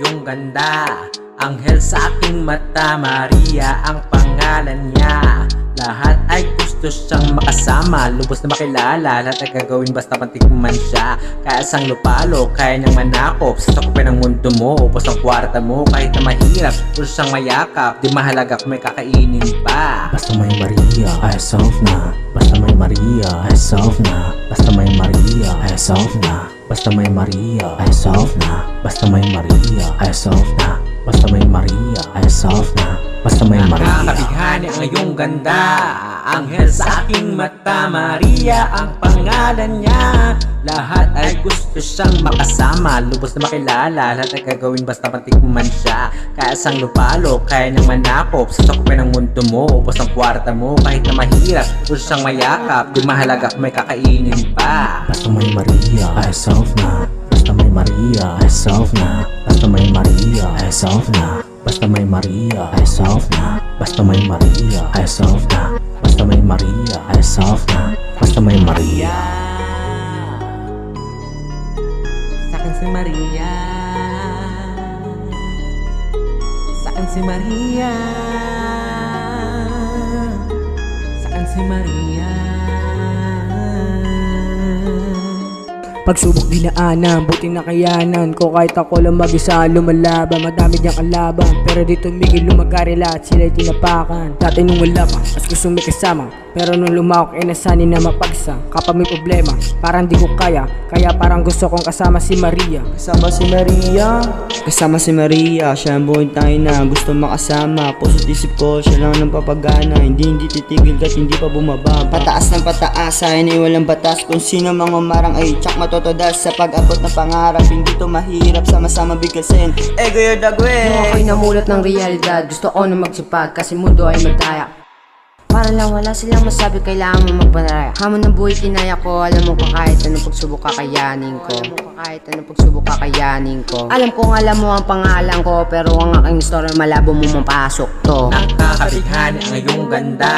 ganda. Anghel sa aking mata Maria ang pangalan niya. Lahat ay gusto siyang makasama Lubos na makilala. Lahat ay gagawin basta pantikman siya. Kaya sang lupalo Kaya niyang manakop Sasakupin ang mundo mo Upos ang kwarta mo. Kahit na mahirap Gusto siyang mayakap. Di mahalaga kung may kakainin pa Basta may Maria, ay solve na. Basta may Maria, ay solve na. Basta may Maria, ay solve na Basta may Maria, ay solve na. Basta may Maria, ay solve na Basta may Maria, ay na. Basta may Maria. Nakakabighani ang iyong ganda. Anghel sa aking mata Maria ang pangalan niya. Lahat ay gusto siyang makasama. Lubos na makilala. Lahat ay gagawin basta patikman siya. Kaya sang lupalo Kaya niyang manakop. Sasakupin ang mundo mo Upos ang kwarta mo. Kahit na mahirap Gusto siyang mayakap. Di mahalaga kung may kakainin pa. Basta may Maria, ay solve na. Basta may Maria, ay solve na Basta may Maria, ay solve na. Basta may Maria, ay solve na. Basta may Maria, ay solve na. Basta may Maria, ay solve na. Basta may Maria. Sa akin si Maria. Sa akin si Maria. Sa akin si Maria Pagsubok dinaanan, buti na kayanan ko Kahit ako lang mag-isa lumalaban. Madami diyang kalaban Pero di tumigil lumagari lahat sila'y tinapakan. Dati nung wala pa, mas gusto may kasama. Pero nung lumawak ay nasanay na mapagsa. Kapag may problema, parang di ko kaya. Kaya parang gusto kong kasama si Maria. Kasama si Maria Kasama si Maria Siya ang buhay tayo na gusto makasama. Puso't isip ko siya lang ng papagana. Hindi hindi titigil kahit hindi pa bumababa Pataas ng pataas sa ay walang batas Kung sino mang umarang. Ay tsak matotodas Sa pag-abot ng pangarap. Hindi to mahirap Sama-sama bigkasin Ego yung dagwe Nung ako'y namulat ng realidad. Gusto ko na magsipag kasi mundo ay magdaya Para lang wala silang masabi kailangan mo magpanaraya Hamon ng buhay kinaya ko. Alam mo kung kahit anong pagsubok kakayanin ko. Alam mo kung kahit anong pagsubok kakayanin ko. Alam kong alam mo ang pangalan ko Pero ang aking story malabo mo mapasok to. Nakakabighani ang iyong ganda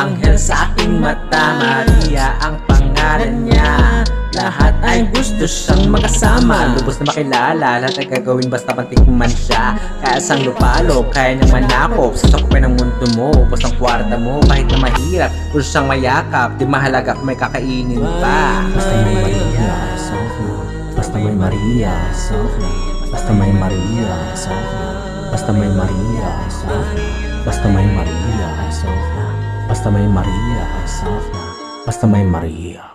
Anghel sa aking mata Maria ang pangalan niya Lahat ay gusto siyang makasama. Lubos na makilala Lahat ay gagawin basta pantikman siya. Kaya sang lupalo Kaya niyang manakop Sasakupin ang mundo mo Upos ang kwarta mo. Kahit na mahirap Gusto siyang mayakap. Di mahalaga kung may kakainin pa. Basta may Maria, ay solve na Basta may Maria, ay solve na Basta may Maria, ay solve na Basta may Maria, ay solve na Basta may Maria, ay solve na Basta may Maria, ay solve na Basta may Maria